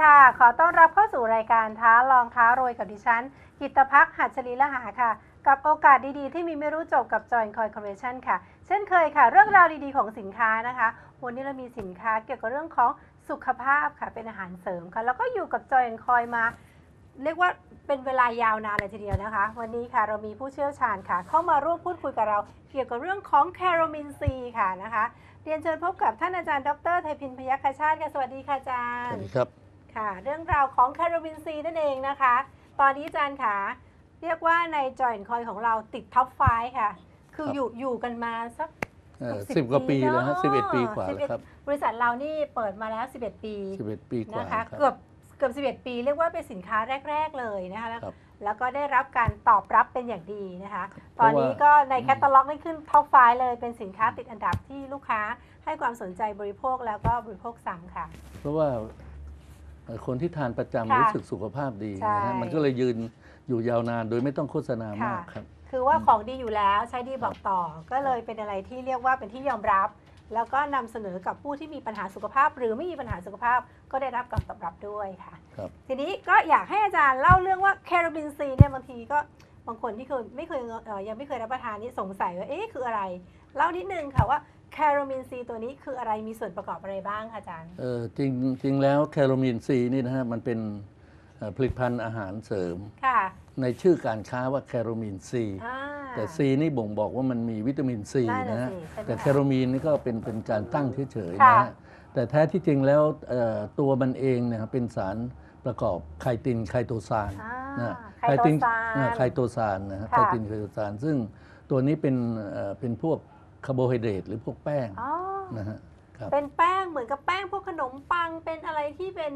ค่ะ ขอต้อนรับเข้าสู่รายการท้าลองท้ารวยกับดิฉัน กิตพักหัชลีละหาค่ะ กับโอกาสดีๆ ที่มีไม่รู้จบกับ Join Coin Corporation ค่ะ เช่นเคยค่ะ เรื่องราวดีๆของสินค้านะคะ วันนี้เรามีสินค้าเกี่ยวกับเรื่องของสุขภาพค่ะ เป็นอาหารเสริมค่ะ แล้วก็อยู่กับ Join Coin มา เรียกว่าเป็นเวลายาวนานเลยทีเดียวนะคะ วันนี้ค่ะเรามีผู้เชี่ยวชาญค่ะ เข้ามาร่วมพูดคุยกับเราเกี่ยวกับเรื่องของแคโรมินซีค่ะนะคะเรียนเชิญพบกับท่านอาจารย์ดรไทยพินพยัคฆชาติค่ะสวัสดีค่ะอาจารย์ สวัสดีครับ ค่ะ เรื่องราวของแคโรมินซีนั่นเองนะคะ ตอนนี้อาจารย์ค่ะ เรียกว่าในจอยคอยของเราติดท็อปไฟค่ะ คือครับอยู่อยู่กันมาสักเอ่อสิสิบบกว่าปีปีแล้วฮะเนอะสิบเอ็ดปีกว่าสิบแล้เอ็ดวครับ บริษัทเรานี่เปิดมาแล้ว11ปีสิบเอ็ดปีกว่านะคะรับเกือบเกือบ11ปี เรียกว่าเป็นสินค้าแรก ๆ เลยนะคะแล้วครับแล้วก็ได้รับการตอบรับเป็นอย่างดีนะคะเพตอนราะว่านี้ก็ในแคตตาล็อกนี่ขึ้นท็อปไฟเลยเป็นสินค้าติดอันดับที่ลูกค้าให้ความสนใจบริโภคแล้วก็บริโภคซ้ำค่ะ เพราะว่าเอ่อ คนที่ทานประจำค่ะรู้สึกสุขภาพดีใช่นะฮะมันก็เลยยืนอยู่ยาวนานโดยไม่ต้องโฆษณามากค่ะครับ คือว่าอืมของดีอยู่แล้วใช้ดีบอกต่อ ก็เลยเป็นอะไรที่เรียกว่าเป็นที่ยอมรับ แล้วก็นำเสนอกับผู้ที่มีปัญหาสุขภาพ หรือไม่มีปัญหาสุขภาพก็ได้รับการตอบรับด้วยค่ะ ครับ ทีนี้ก็อยากให้อาจารย์เล่าเรื่องว่าแคโรบินซีเนี่ยบางทีก็บางคนที่เคยไม่เคยเอ่อยังไม่เคยรับประทานนี่สงสัยว่าเอ๊ะคืออะไร เล่านิดนึงค่ะว่า แคโรบินซีตัวนี้คืออะไรมีส่วนประกอบอะไรบ้างคะอาจารย์เออจริงจริงแล้วแคโรมีนซีนี่นะฮะมันเป็นเอ่อผลิตภัณฑ์อาหารเสริม ค่ะในชื่อการค้าว่าแคโรมีนซีอ่า แต่ซีนี่บ่งบอกว่ามันมีวิตามินซีนั่นน่ะนะฮะสิใช่ไหมแต่คะแคโรมีนนี่ก็เป็นเป็นการตั้งเฉยๆค่ะนะฮะแต่แท้ที่จริงแล้วเอ่อตัวมันเองเนี่ยเป็นสารประกอบไคตินไคโตซาน อ่านะไคโตซาน อ่ไคโตซานนะฮะค่ะไคตินไคโตซานซึ่งตัวนี้เป็นเอ่อเป็นพวก คาร์โบไฮเดรตหรือพวกแป้งอ๋อนะฮะครับเป็นแป้งเหมือนกับแป้งพวกขนมปังเป็นอะไรที่เป็น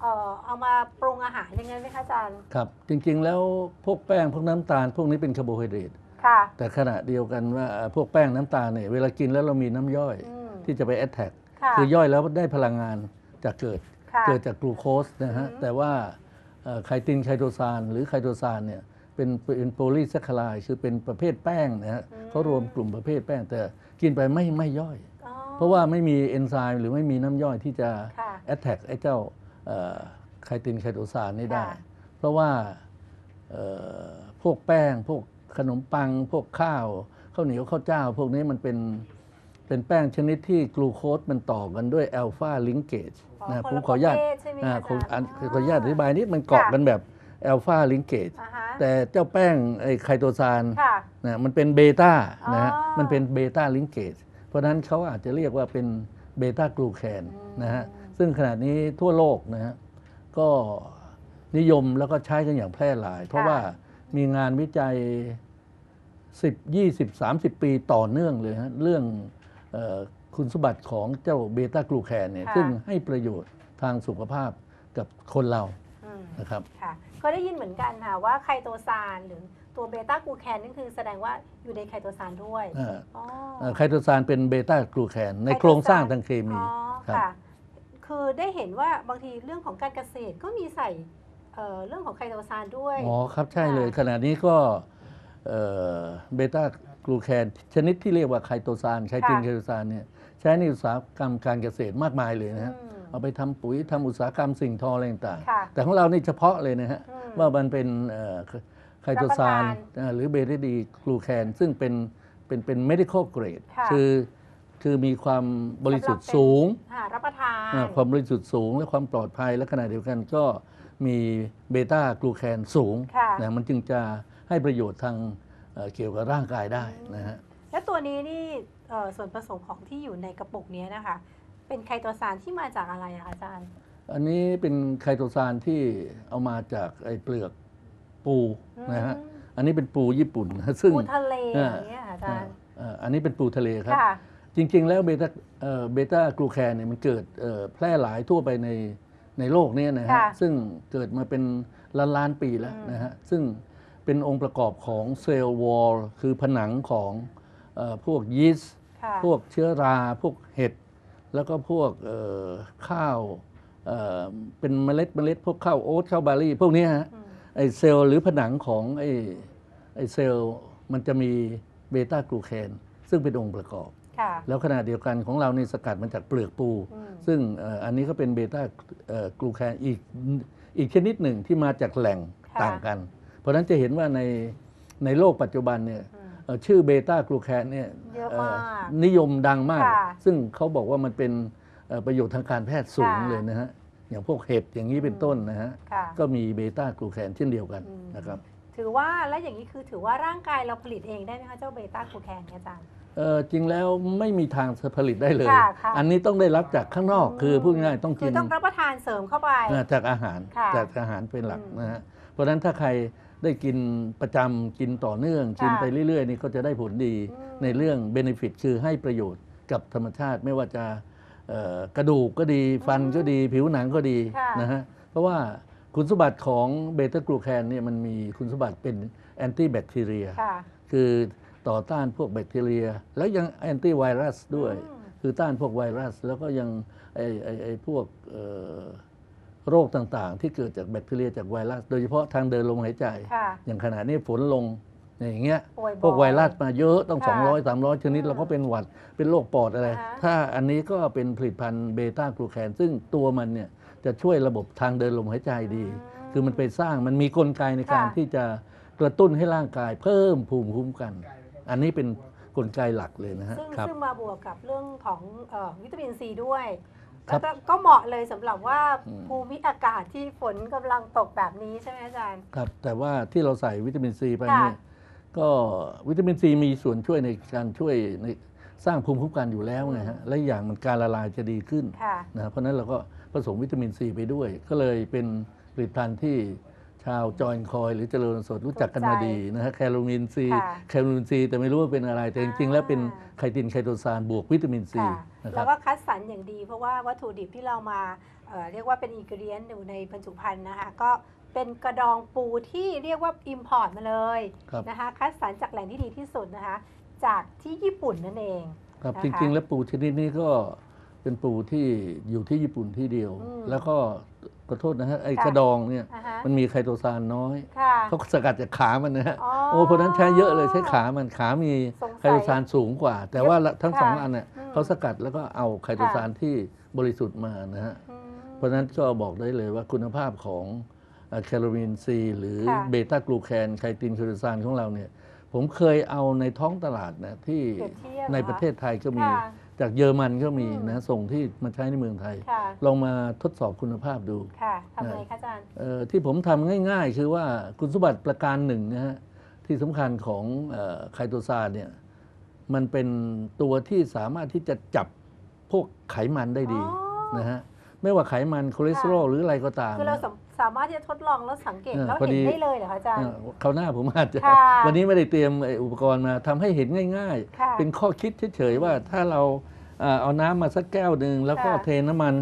เอ่อเอามาปรุงอาหารอย่างนั้นไหมคะอาจารย์ครับ จริงๆแล้วพวกแป้งพวกน้ำตาล พวกนี้เป็นคาร์โบไฮเดรตค่ะ แต่ขณะเดียวกันว่าเอ่อพวกแป้งน้ำตาลเนี่ยเวลากินแล้วเรามีน้ำย่อยอืมที่จะไปแอ t แทกค่ะคือย่อยแล้วได้พลังงานจากเกิด ค่ะ เกิดจากกลูโคสนะฮะ อือฮึแต่ว่าเอ่อไคตินไคโตซานหรือไคโตซานเนี่ย เป็นเป็นโพลีแซคคาไลคือเป็นประเภทแป้งนะฮะเขารวมกลุ่มประเภทแป้งแต่กินไปไม่ไม่ย่อยอ๋อเพราะว่าไม่มีเอนไซม์หรือไม่มีน้ำย่อยที่จะค่ะแอ t แทกไอ้เจ้าเอ่อไคตินไคโตซานนี่ได้ค่ะเพราะว่าเอ่อพวกแป้ง พวกขนมปัง พวกข้าวข้าวเหนียวข้าวเจ้า พวกนี้มันเป็นเป็นแป้งชนิดที่กลูโคสมันต่อกันด้วยอัลฟาลิงเกจอ๋อนะคนผมละขออนุญาตประเภทใช่ไหมอ่าคะขออาจารย์อันขออนุญาตอธิบายนิดมันเกาะค่ะกันแบบ อัลฟาลิงเกจอ่าฮะ แต่เจ้าแป้งไอ้ไคโตซานค่ะ นะมันเป็นเบต้านะฮะอ๋อ มันเป็นเบต้าลิงเกจเพราะฉะนั้นเขาอาจจะเรียกว่าเป็นเบต้ากลูแคนอืมนะฮะซึ่งขณะนี้ทั่วโลกนะฮะก็นิยมแล้วก็ใช้กันอย่างแพร่หลาย เพราะว่ามีงานวิจัย 10 20 30 ปีต่อเนื่องเลยฮะเรื่องเออคุณสมบัติของเจ้าเบต้ากลูแคนเนี่ยค่ะ ซึ่งให้ประโยชน์ทางสุขภาพกับคนเราอืม นะครับ ค่ะก็ได้ยินเหมือนกันค่ะว่าไคโตซานหรือตัวเบต้ากลูแคนนั่นคือแสดงว่าอยู่ในไคโตซานด้วยเอ่ออ๋อเอ่อไคโตซานเป็นเบต้ากลูแคนในไคโตซาน โครงสร้างทางเคมี อ๋อครับ ค่ะ คือได้เห็นว่าบางทีเรื่องของการเกษตรก็มีใส่เอ่อเรื่องของไคโตซานด้วย อ๋อครับใช่เลยค่ะขณะนี้ก็เบต้ากลูแคนชนิดที่เรียกว่าไคโตซานไคตินไคโตซานเนี่ยใช้ในอุตสาหกรรมการเกษตรมากมายเลยนะฮะ อืม เอาไปทำปุ๋ยทำอุตสาหกรรมสิ่งทออะไรต่างค่ะๆแต่ของเรานี่เฉพาะเลยนะฮะอืมว่ามันเป็นเอ่อไคโตซานรับประทานอ่าหรือเบต้าดีกลูแคนซึ่งเป็นเป็นเป็น medical grade ค่ะคือคือมีความบริสุทธิ์สูงค่ะรับประทานอ่าความบริสุทธิ์สูงและความปลอดภัยและขณะเดียวกันก็มีเบต้ากลูแคนสูงค่ะนะมันจึงจะให้ประโยชน์ทางเอ่อเกี่ยวกับร่างกายได้นะฮะแล้วตัวนี้นี่เอ่อส่วนผสมของที่อยู่ในกระปุกเนี้ยนะคะ เป็นไคโตซานที่มาจากอะไรอะคะอาจารย์ อันนี้เป็นไคโตซานที่เอามาจากไอ้เปลือกปูนะฮะอืมอันนี้เป็นปูญี่ปุ่นนะซึ่งปูทะเลออ่าย่างเงี้ยค่ะอาจารย์เอ่ออันนี้เป็นปูทะเลครับค่ะจริง ๆ แล้วเบต้าเอ่อเบต้ากลูแคนเนี่ยมันเกิดเอ่อแพร่หลายทั่วไปในในโลกเนี้นะฮะค่ะซึ่งเกิดมาเป็นล้านล้านๆปีแล้วอืมนะฮะ ซึ่งเป็นองค์ประกอบของเซลล์วอลคือผนังของเอ่อพวกยีสต์ค่ะพวกเชื้อรา พวกเห็ด แล้วก็พวกเอ่อข้าวเอ่อเป็นเมล็ดเมล็ดพวกข้าวโอ๊ตข้าวบาร์รี่พวกเนี้ยฮะอืมไอเซลล์หรือผนังของไอไอเซลล์มันจะมีเบต้ากลูแคนซึ่งเป็นองค์ประกอบค่ะแล้วขณะเดียวกันของเราในสกัดมาจากเปลือกปูอืมซึ่งเอ่ออันนี้ก็เป็นเบต้ากลูแคนอีกอีกชนิดหนึ่งที่มาจากแหล่งค่ะต่างกัน เพราะฉะนั้นจะเห็นว่าในในโลกปัจจุบันเนี่ยอืมเอ่อ ชื่อเบต้ากลูแคนเนี่ยเยอะเอ่อมากนิยมดังมาก ค่ะซึ่งเขาบอกว่ามันเป็นเอ่อประโยชน์ทางการแพทย์สูงค่ะ เลยนะฮะ อย่างพวกเห็บอย่างนี้เป็นต้นนะฮะ ค่ะ ก็มีเบต้ากลูแคนเช่นเดียวกันอืม นะครับถือว่าแล้วอย่างนี้คือถือว่าร่างกายเราผลิตเองได้ไหมคะเจ้าเบต้ากลูแคนเนี่ยอาจารย์ เอ่อจริงแล้วไม่มีทางผลิตได้เลย ค่ะค่ะ อันนี้ต้องได้รับจากข้างนอกคือพูดง่ายๆต้องคืกิอน ต้องรับประทานเสริมเข้าไป อ่าจากอาหารค่ะจากอาหารเป็นหลักอืมนะฮะเพราะฉะนั้นถ้าใคร ได้กินประจำกินต่อเนื่อง กินค่ะไปเรื่อยๆนี่ก็จะได้ผลดีอืมในเรื่องเบนฟิตคือให้ประโยชน์กับธรรมชาติไม่ว่าจะเอ่อกระดูกก็ดีฟันก็ดี ผิวหนังก็ดีค่ะ นะฮะเพราะว่าคุณสมบัติของเบต้ากลูแคนเนี่ยมันมีคุณสมบัติเป็นแอนตี้แบคทีเรีย ค่ะ คือต่อต้านพวกแบคทีเรีย แล้วยังแอนตี้ไวรัสด้วย อืม คือต้านพวกไวรัส แล้วก็ยังไอไอไอพวกเอ่อ โรคต่างๆ ที่เกิดจากแบคทีเรียจากไวรัส โดยเฉพาะทางเดินลมหายใจ ค่ะ อย่างขณะนี้ฝนลงอย่างเงี้ยป่วยบ่อยพวกไวรัสมาเยอะต้อง ค่ะ200 300 ชนิดอืมเราก็เป็นหวัดเป็นโรคปอดอะไร อ่าฮะ ถ้าอันนี้ก็เป็นผลิตภัณฑ์เบต้ากลูแคน ซึ่งตัวมันเนี่ยจะช่วยระบบทางเดินลมหายใจดี คือมันไปสร้างมันมีกลไกในการค่ะที่จะกระตุ้นให้ร่างกายเพิ่มภูมิคุ้มกัน อันนี้เป็นกลไกหลักเลยนะฮะซึ่งครับ ซึ่งมาบวกกับเรื่องของเออวิตามินซีด้วย ครัแล้วบก็ก็เหมาะเลยสำหรับว่าอืมภูมิอากาศที่ฝนกำลังตกแบบนี้ใช่ไหมอาจารย์ ครับ แต่ว่าที่เราใส่วิตามินซีไปค่ะเนี่ยก็วิตามินซีมีส่วนช่วยในการช่วยในสร้างภูมิคุ้มกันอยู่แล้วไงฮะและอย่างมันการละลายจะดีขึ้นค่ะ นะเพราะฉะนั้นเราก็ผสมวิตามินซีไปด้วย ก็เลยเป็นผลิตภัณฑ์ที่ ชาวจอยคอยหรือเจริญสดรู้จักกันมาดีนะฮะแคโรมินซีค่ะแคโรมินซีแต่ไม่รู้ว่าเป็นอะไร แต่จริงๆ แล้วเป็นอ่าไคตินไคโตซานบวกวิตามินซีค่ะนะคแล้รัวบก็คัดสรรอย่างดี เพราะว่าวัตถุดิบที่เรามาเอ่อเรียกว่าเป็นอินกิเดียนอยู่ในบรรจุภัณฑ์นะคะก็เป็นกระดองปูที่เรียกว่า Import มาเลยครับนะคะคัดสรรจากแหล่งที่ดีที่สุดนะคะจากที่ญี่ปุ่นนั่นเองครับนะคะจริงๆ แล้วปูชนิดนี้ก็ เป็นปูที่อยู่ที่ญี่ปุ่นที่เดียว อืมแล้วก็ขอโทษนะฮะไอ้ค่ะกระดองเนี่ยอ่าฮะ มันมีไคโตซานน้อยค่ะเขาสกัดจากขามันนะฮะอ๋อโอ้เพราะฉะนั้นใช้เยอะเลยใช้ขามันขามีสงสัยไคโตซานสูงกว่า แต่ว่าทั้งค่ะสองอันเนี่ยอืมเขาสกัดแล้วก็เอาไคโตซานที่บริสุทธิ์มานะฮะอืม เพราะฉะนั้นก็บอกได้เลยว่าคุณภาพของแคโรมีนซีหรือค่ะ เบต้ากลูแคนไคตินไคโตซานของเราเนี่ย ผมเคยเอาในท้องตลาดนะที่เปรียบเทียบในหอคประเทศไทยก็มี ค่ะจากเยอรมันก็มีอืมนะส่งที่มาใช้ในเมืองไทย ค่ะ ลองมาทดสอบคุณภาพดู ค่ะทำไงคะอาจารย์ เอ่อที่ผมทำง่ายๆ คือว่าคุณสมบัติประการหนึ่งนะฮะที่สำคัญของเอ่อไคโตซานเนี่ยมันเป็นตัวที่สามารถที่จะจับพวกไขมันได้ดีอ๋อ นะฮะ ไม่ว่าไขมันคอเลสเตอรอลหรืออะไรก็ตามคือเรานะสามสามารถที่จะทดลองแล้วสังเกตเออแล้วพอดีเห็นได้เลยเหรอคะอาจารย์เอ่อคราวหน้าผมอาจจะค่ะวันนี้ไม่ได้เตรียมไอ้อุปกรณ์มาทำให้เห็นง่ายค่ะๆเป็นข้อคิดเฉยๆว่าถ้าเราเอ่อเอาน้ำมาสักแก้วหนึ่งแล้วก็ค่ะเทน้ำมัน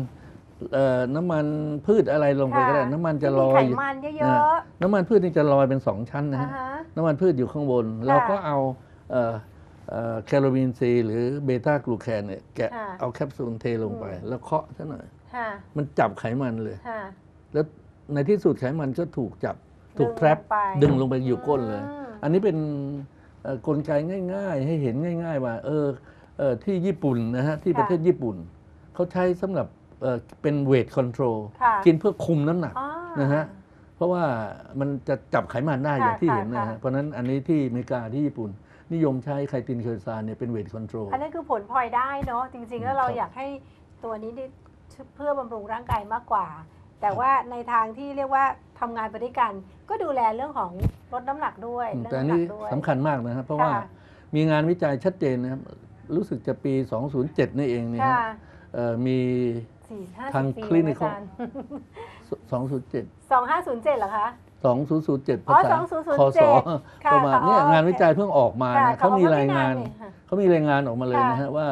เอ่อน้ำมันพืชอะไรลงไปก็ได้ค่ะน้ำมันจะที่ลมีอไขยมันเยอ่าอะน้ำมันพืชนี่จะลอยเป็นสองชั้นๆนะอ่าฮะฮะน้ำมันพืชอยู่ข้างบน เราก็เอาเอ่อเอ่อแคโรมีนซีหรือเบต้ากลูแคนเนี่ยแกะค่ะเอาแคปซูลเทลงไปอืมแล้วเคาะซะหน่อยค่ะ มันจับไขมันเลยค่ะแล้วในที่สุดไขมันก็ถูกจับถูกดึงแทรปลงไปดึงลงไปอยู่ก้นเลยอืมอันนี้เป็นเอ่อกลไกง่าย ๆ ให้เห็นง่าย ๆ ว่า เออเออที่ญี่ปุ่นนะฮะที่ค่ะประเทศญี่ปุ่น เขาใช้สำหรับเอ่อเป็นเวทคอนโทรลค่ะกินเพื่อคุมน้ำหนักอ๋อนะฮะเพราะว่ามันจะจับไขมันได้ค่ะอย่างที่ค่ะเห็นนะค่ะฮะเพราะฉะนั้นอันนี้ที่อเมริกาที่ญี่ปุ่น นิยมใช้ไคตินเคอร์ซานเนี่ยเป็นเวทคอนโทรลอันนั้นคือผลพลอยได้เนาะจริง ๆ แล้วเราครับอยากให้ตัวนี้ได้ เพื่อบำรุงร่างกายมากกว่า แต่ว่าในทางที่เรียกว่าทำงานไปด้วยกัน ก็ดูแลเรื่องของลดน้ำหนักด้วยอืมเรื่องแต่อันน้ำหนันี้กด้วยสำคัญมากนะครับ เพราะว่าค่ะมีงานวิจัยชัดเจนนะครับ รู้สึกจะปี 207 นี่เองเนี่ยค่ะฮะเอ่อมีสี่ห้าทางสิบปี clinical อาจารย์207สองห้าศูนย์เจ็ดเหรอคะ2007อ๋อภาษา2007คศค่ะประมาณเนี้ยอ๋องานวิจัยเพิ่งออกมาค่ะนะเขามีรายงานเขบอกว่ไม่เลยค่ะเขามีรายงานออกมาเลยค่ะนะฮะว่า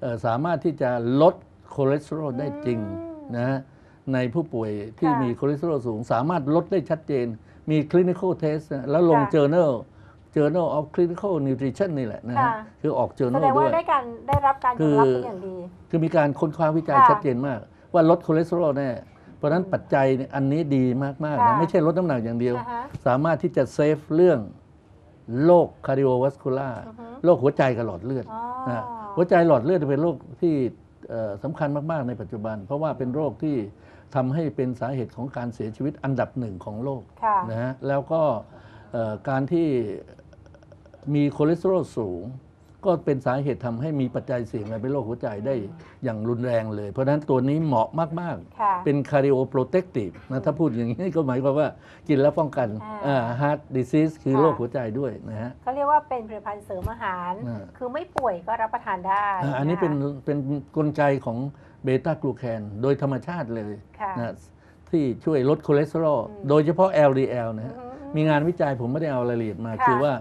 เอ่อสามารถที่จะลด คอเลสเตอรอลได้จริงอืมนะฮะในผู้ป่วยที่ค่ะมีคอเลสเตอรอลสูง สามารถลดได้ชัดเจน มี clinical test นะแล้วลงค่ะ journal journal of clinical nutrition นี่แหละ นะฮะค่ะคือออกแส journal ดงด้ว่าวย ได้การได้รับการยอมรับเป็นอย่างดี คือมีการค้นคว้าวิจัยค่ะชัดเจนมาก ว่าลดคอเลสเตอรอลแน่เพราะฉะนั้นปัจจัยเนี่ยอันนี้ดีมากๆค่ะนะไม่ใช่ลดน้ำหนักอย่างเดียว อ่าฮะสามารถที่จะเซฟเรื่องโรคคาร์ดิโอวัสคูลาอือฮึโรคหัวใจกับหลอดเลือดอ๋อ นะหัวใจหลอดเลือดเป็นโรคที่เอ่อ สำคัญมาก ๆ ในปัจจุบัน เพราะว่าเป็นโรคที่ทำให้เป็นสาเหตุของการเสียชีวิตอันดับหนึ่งของโลกค่ะนะฮะแล้วก็เอ่อการที่มีคอเลสเตอรอลสูง ก็เป็นสาเหตุทำให้มีปัจจัยเสี่ยงในเป็นโรคหัวใจได้อย่างรุนแรงเลย เพราะฉะนั้นตัวนี้เหมาะมากๆค่ะเป็น cardioprotective นะถ้าพูดอย่างนี้ก็หมายความว่ากินแล้วป้องกันอ่าอ่า heart disease คือค่ะโรคหัวใจด้วยนะฮะเขาเรียกว่าเป็นผลิตภัณฑ์เสริมอาหารอ่าคือไม่ป่วยก็รับประทานได้อ่าอันนี้เป็นะคะเป็นกลไกของเบต้ากลูแคนโดยธรรมชาติเลยค่ะนะที่ช่วยลดคอเลสเตอรอลอืมโดยเฉพาะ LDL นะฮะอืมมีงานวิจัยผมไม่ได้เอารายละเอียดมาค่ะคือว่า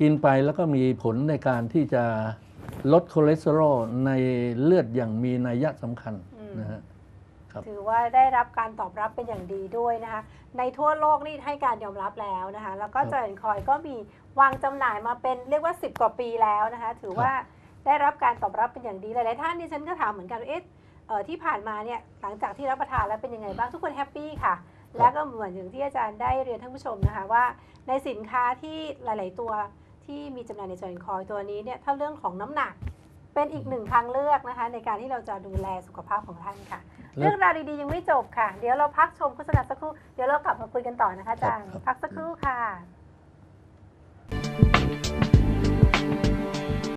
กินไปแล้วก็มีผลในการที่จะลดคอเลสเตอรอลในเลือดอย่างมีนัยยะสำคัญนะฮะครับถือว่าได้รับการตอบรับเป็นอย่างดีด้วยนะคะ ในทั่วโลกนี่ให้การยอมรับแล้วนะคะ แล้วก็ครับจอยคอยก็มีวางจำหน่ายมาเป็นเรียกว่า 10 กว่าปีแล้วนะคะ ถือว่าได้รับการตอบรับเป็นอย่างดีหลายๆท่านนี่ฉันก็ถามเหมือนกันว่าเอ๊ะเอ่อที่ผ่านมาเนี่ยหลังจากที่รับประทานแล้วเป็นยังไงบ้างทุกคนแฮปปี้ค่ะ แล้วก็เหมือนอย่างที่อาจารย์ได้เรียนท่านผู้ชมนะคะว่า ในสินค้าที่หลาย ๆ ตัว ที่มีจำหน่ายในจอยคอยตัวนี้เนี่ยถ้าเรื่องของน้ำหนักเป็นอีกหนึ่งทางเลือกนะคะ ในการที่เราจะดูแลสุขภาพของท่านค่ะแล้วเรื่องราวดีๆ ยังไม่จบค่ะ เดี๋ยวเราพักชมโฆษณาสักครู่เดี๋ยวเรากลับมาคุยกันต่อนะคะอาจารย์ครับพักสักครู่ค่ะ